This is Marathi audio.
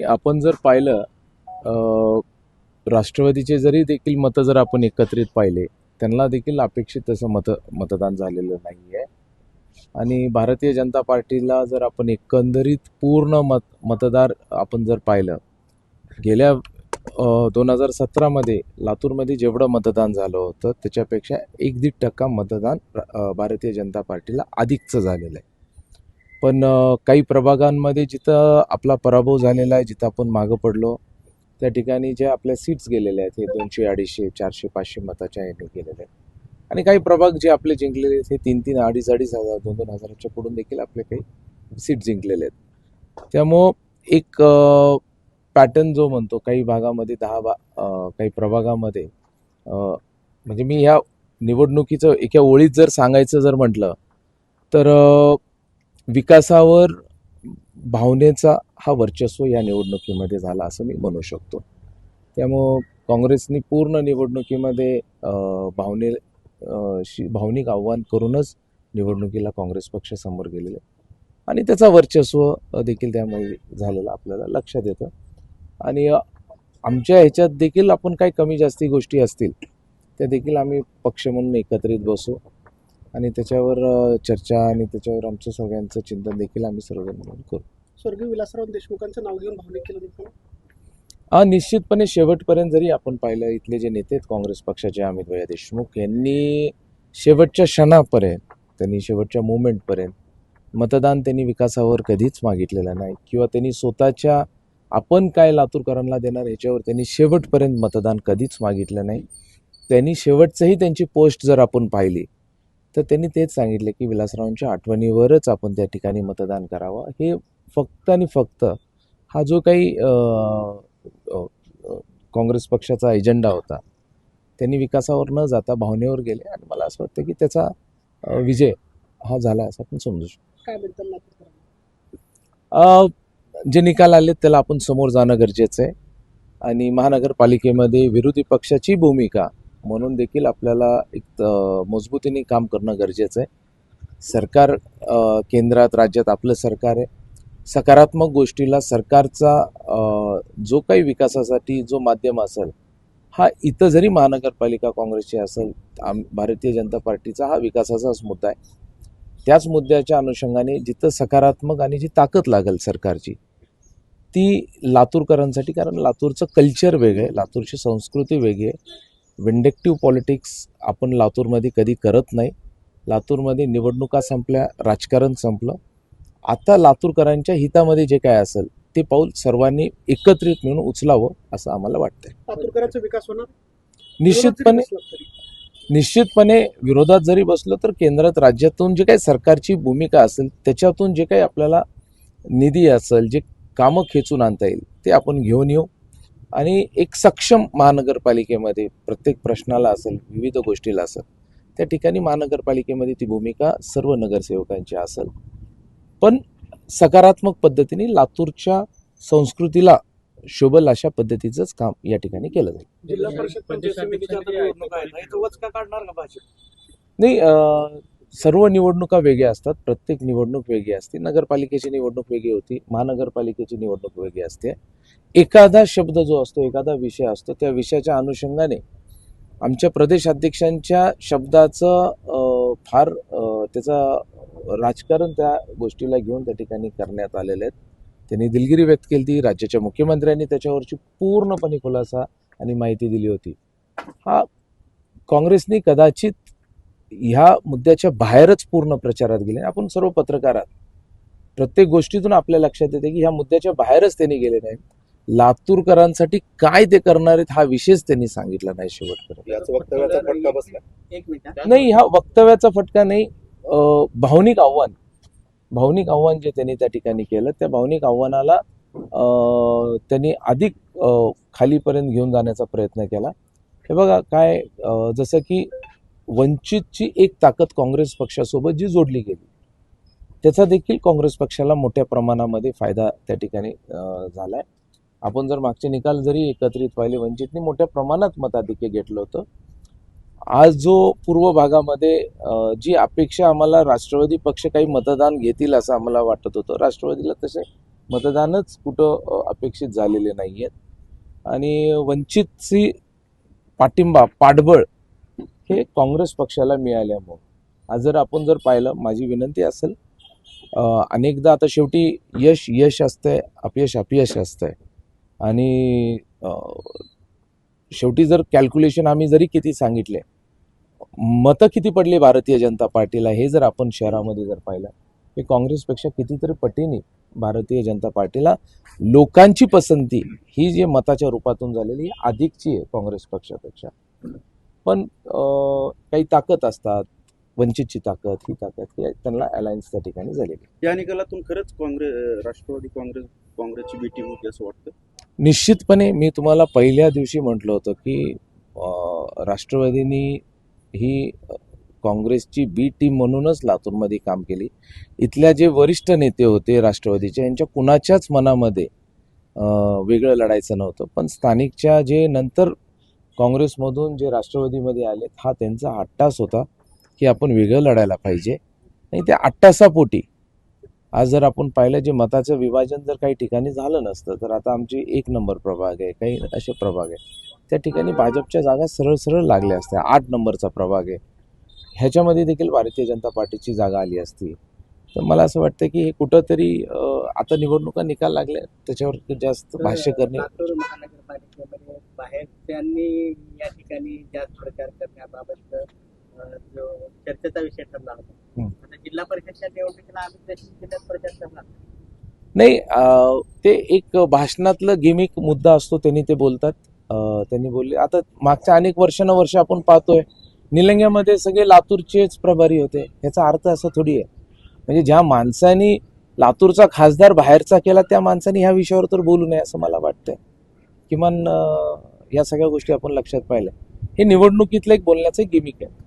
आपण जर पाहिलं अ, राष्ट्रवादीचे जरी देखील मतं जर आपण एकत्रित पाहिले त्यांना देखील अपेक्षित तसं मत मतदान झालेलं नाही आहे आणि भारतीय जनता पार्टीला जर आपण एकंदरीत पूर्ण मत मतदार आपण जर पाहिलं गेल्या दोन हजार सतरामध्ये लातूरमध्ये जेवढं मतदान झालं होतं त्याच्यापेक्षा एक दीड टक्का मतदान भारतीय जनता पार्टीला अधिकचं झालेलं आहे. पण काही प्रभागांमध्ये जिथं आपला पराभव झालेला आहे जिथं आपण मागं पडलो त्या ठिकाणी ज्या आपल्या सीट्स गेलेले आहेत हे दोनशे अडीचशे चारशे पाचशे मताच्या यांनी गेलेले आहेत. आणि काही प्रभाग जे आपले जिंकलेले आहेत हे तीन तीन अडीच अडीच हजार दोन दोन हजाराच्या पुढून देखील आपले काही सीट जिंकलेले आहेत. त्यामुळं एक पॅटर्न जो म्हणतो काही भागामध्ये दहा बा काही प्रभागामध्ये म्हणजे मी ह्या निवडणुकीचं एका ओळीत जर सांगायचं जर म्हटलं तर विकासावर भावनेचा हा वर्चस्व या निवडणुकीमध्ये झाला असं मी म्हणू शकतो. त्यामुळं काँग्रेसनी पूर्ण निवडणुकीमध्ये भावने शी भावनिक आव्हान करूनच निवडणुकीला काँग्रेस पक्ष समोर गेलेले. आणि त्याचा वर्चस्व देखील त्यामध्ये झालेलं आपल्याला लक्षात येतं. आणि आमच्या ह्याच्यात देखील आपण काही कमी जास्ती गोष्टी असतील त्या देखील आम्ही पक्ष म्हणून एकत्रित बसू. आणि त्याच्यावर चर्चा आणि त्याच्यावर आमचं सगळ्यांचं चिंतन देखील आम्ही सर्वजण मिळून करू. स्वर्गीय विलासराव देशमुखांचं नाव घेऊन भावनिक केलं हा निश्चितपणे शेवटपर्यंत जरी आपण पाहिलं इथले जे नेते आहेत काँग्रेस पक्षाचे अमित भैया देशमुख यांनी शेवटच्या क्षणापर्यंत त्यांनी शेवटच्या मोमेंटपर्यंत मतदान त्यांनी विकासावर कधीच मागितलेलं नाही. किंवा त्यांनी स्वतःच्या आपण काय लातूरकरांना देणार ह्याच्यावर त्यांनी शेवटपर्यंत मतदान कधीच मागितलं नाही. त्यांनी शेवटचंही त्यांची पोस्ट जर आपण पाहिली तर त्यांनी तेच सांगितले की विलासरावांच्या आठवणीवरच आपण त्या ठिकाणी मतदान करावं. हे फक्त आणि फक्त हा जो काही काँग्रेस पक्षाचा एजेंडा होता त्यांनी विकासावर न जाता भावनेवर गेले आणि मला असं वाटतं की त्याचा विजय हा झाला असं आपण समजू शकतो. जे निकाल आले त्याला आपण समोर जाणं गरजेचं आहे. आणि महानगरपालिकेमध्ये विरोधी पक्षाची भूमिका म्हणून देखील आपल्याला एक मजबूतीने काम करणं गरजेचं आहे. सरकार केंद्रात राज्यात आपलं सरकार आहे. सकारात्मक गोष्टीला सरकारचा जो काही विकासासाठी जो माध्यम असेल हा इथं जरी महानगरपालिका काँग्रेसची असेल आम भारतीय जनता पार्टीचा हा विकासाचाच मुद्दा आहे. त्याच मुद्द्याच्या अनुषंगाने जिथं सकारात्मक आणि जी ताकद लागेल सरकारची ती लातूरकरांसाठी कारण लातूरचं कल्चर वेगळं आहे लातूरची संस्कृती वेगळी आहे. विंडेक्टिव्ह पॉलिटिक्स आपण लातूरमध्ये कधी करत नाही. लातूरमध्ये निवडणुका संपल्या राजकारण संपलं. आता लातूरकरांच्या हितामध्ये जे काय असेल ते पाऊल सर्वांनी एकत्रित मिळून उचलावं असं आम्हाला वाटतंय. लातूरकरांचा विकास होणार? निश्चितपणे. निश्चितपणे विरोधात जरी बसलो तर केंद्रात राज्यातून जे काही सरकारची भूमिका असेल त्याच्यातून जे काही आपल्याला निधी असेल जे कामं खेचून आणता येईल ते आपण घेऊन येऊ. आणि एक सक्षम महानगरपालिकेमध्ये प्रत्येक प्रश्नाला असेल विविध गोष्टीला असेल त्या ठिकाणी महानगरपालिकेमध्ये ती भूमिका सर्व नगरसेवकांची असेल. पण सकारात्मक पद्धतीने लातूरच्या संस्कृतीला शोभल अशा पद्धतीचंच काम या ठिकाणी केलं जाईल. जिल्हा परिषद नाही सर्व निवडणुका वेगळ्या असतात प्रत्येक निवडणूक वेगळी असते. नगरपालिकेची निवडणूक वेगळी होती महानगरपालिकेची निवडणूक वेगळी असते. एखादा शब्द जो असतो एखादा विषय असतो त्या विषयाच्या अनुषंगाने आमच्या प्रदेशाध्यक्षांच्या शब्दाचं फार त्याचा राजकारण त्या गोष्टीला घेऊन त्या ठिकाणी करण्यात आलेले आहेत. त्यांनी दिलगिरी व्यक्त केली ती राज्याच्या मुख्यमंत्र्यांनी त्याच्यावरची पूर्णपणे खुलासा आणि माहिती दिली होती. हा काँग्रेसने कदाचित ह्या मुद्द्याच्या बाहेरच पूर्ण प्रचारात गेले. आपण सर्व पत्रकार आहात. प्रत्येक गोष्टीतून आपल्या लक्षात येते की ह्या मुद्द्याच्या बाहेरच त्यांनी गेले नाहीत. लातूरकरांसाठी काय ते करणार आहेत हा विषयच त्यांनी सांगितला नाही शेवटपर्यंत. याच वक्तव्याचा फटका बसला. एक मिनिट नाही हा वक्तव्याचा फटका नाही. भावनिक आव्हान. भावनिक आव्हान जे त्यांनी त्या ठिकाणी केलं त्या भावनिक आव्हानाला अं, त्यांनी अधिक खालीपर्यंत घेऊन जाण्याचा प्रयत्न केला. हे बघा काय जसं की वंचितची एक ताकद काँग्रेस पक्षासोबत जी जोडली गेली त्याचा देखील काँग्रेस पक्षाला मोठ्या प्रमाणामध्ये फायदा त्या ठिकाणी झाला आहे आपण जर मागचे निकाल जरी एकत्रित पाहिले वंचितने मोठ्या प्रमाणात मताधिक्य घेतलं होतं. आज जो पूर्व भागामध्ये जी अपेक्षा आम्हाला राष्ट्रवादी पक्ष काही मतदान घेतील असं आम्हाला वाटत होतं राष्ट्रवादीला तसे मतदानच कुठं अपेक्षित झालेले नाही आहेत आणि वंचितची पाठिंबा पाठबळ हे काँग्रेस पक्षाला मिळाल्यामुळं. आज जर आपण जर पाहिलं माझी विनंती असेल अनेकदा आता शेवटी यश यश असतंय अपयश अपयश असतंय. आणि शेवटी जर कॅल्क्युलेशन आम्ही जरी किती सांगितले मतं किती पडली भारतीय जनता पार्टीला हे जर आपण शहरामध्ये जर पाहिलं हे काँग्रेसपेक्षा कितीतरी पटीने भारतीय जनता पार्टीला लोकांची पसंती ही जी मताच्या रूपातून झालेली ही अधिकची आहे काँग्रेस पक्षापेक्षा. पण काही ताकद असतात. वंचितची ताकद ही ताकद ही त्यांना अलायन्स त्या ठिकाणी झालेली या निकालातून खरंच काँग्रेस राष्ट्रवादी काँग्रेस काँग्रेसची बी टीम होती असं वाटतं? निश्चितपणे मी तुम्हाला पहिल्या दिवशी म्हटलं होतं की राष्ट्रवादीनी ही काँग्रेसची बी टीम म्हणूनच लातूरमध्ये काम केली. इथल्या जे वरिष्ठ नेते होते राष्ट्रवादीचे यांच्या कुणाच्याच मनामध्ये वेगळं लढायचं नव्हतं. पण स्थानिकच्या जे नंतर काँग्रेसमधून जे राष्ट्रवादीमध्ये आले हा त्यांचा अट्टास होता की आपण वेगळं लढायला पाहिजे. आणि त्या अट्टासापोटी आज जर आपण पाहिलं जे मताचं विभाजन जर काही ठिकाणी झालं नसतं तर आता आमची एक नंबर प्रभाग आहे काही असे प्रभाग आहे. त्या ठिकाणी भाजपच्या जागा सरळ सरळ लागल्या असत्या. आठ नंबरचा प्रभाग आहे. ह्याच्यामध्ये देखील भारतीय जनता पार्टीची जागा आली असती. तर मला असं वाटतं की हे कुठंतरी आता निवडणुका निकाल लागल्या त्याच्यावर जास्त भाष्य करणे बाहेरच्यांनी या ठिकाणी जास्त प्रचार करण्याबाबत जो चर्चेचा विषय ठरला होता. आता जिल्हा परिषदच्या निवडणुकीला आम्ही जिल्ह्यात प्रचार करणार. नाही ते एक भाषणातलं गिमिक मुद्दा असतो त्यांनी ते बोलतात. त्यांनी बोलले आता मागच्या अनेक वर्षानुवर्ष आपण पाहतोय निलंग्यामध्ये सगळे लातूरचेच प्रभारी होते. ह्याचा अर्थ असा थोडी आहे. म्हणजे ज्या माणसानी लातूरचा खासदार बाहेरचा केला त्या माणसाने ह्या विषयावर तर बोलू नये असं मला वाटतंय. किमान या सगळ्या गोष्टी आपण लक्षात पाहिल्या. हे निवडणुकीतलं एक बोलण्याचं एक गिमिक आहे.